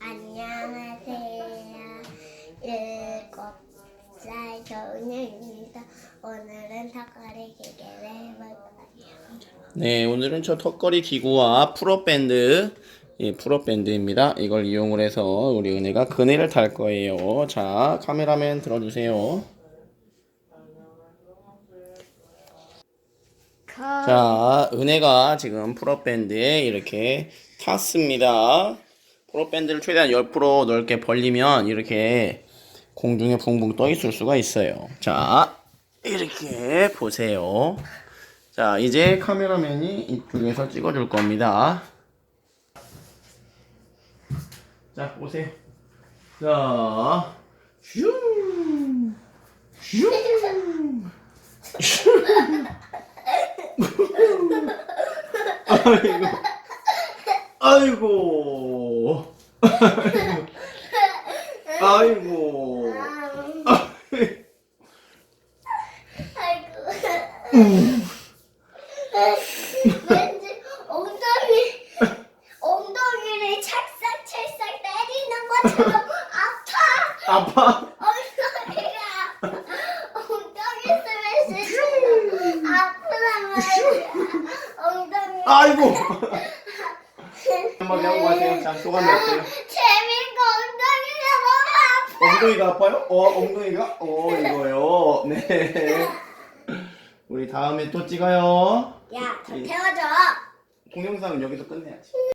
안녕하세요. 일곱 살 조은영입니다. 오늘은 턱걸이 기계를 해볼 거예요. 네, 오늘은 저 턱걸이 기구와 프로밴드, 예, 프로밴드입니다. 이걸 이용을 해서 우리 은혜가 그네를 탈 거예요. 자, 카메라맨 들어주세요. 자, 은혜가 지금 프로밴드에 이렇게 탔습니다. 프로밴드를 최대한 옆으로 넓게 벌리면 이렇게 공중에 붕붕 떠 있을 수가 있어요. 자, 이렇게 보세요. 자, 이제 카메라맨이 이쪽에서 찍어줄 겁니다. 자, 보세요. 자, 슝, 슝, 슝. 아이고, 아이고, 아이고, 아이고. 왠지 엉덩이 엉덩이를 찰싹찰싹 때리는 것처럼 아파. 아파. 엉덩이가 엉덩이 스매시 아프단 말이야. 엉덩이. 아이고. 한마디 하고 가세요. 자, 소감이 어때요? 재민고 엉덩이가 너무 아파. 엉덩이가 아파요? 어, 엉덩이가? 어, 이거요. 네. 우리 다음에 또 찍어요. 야, 더 태워줘. 동영상은 여기서 끝내야지.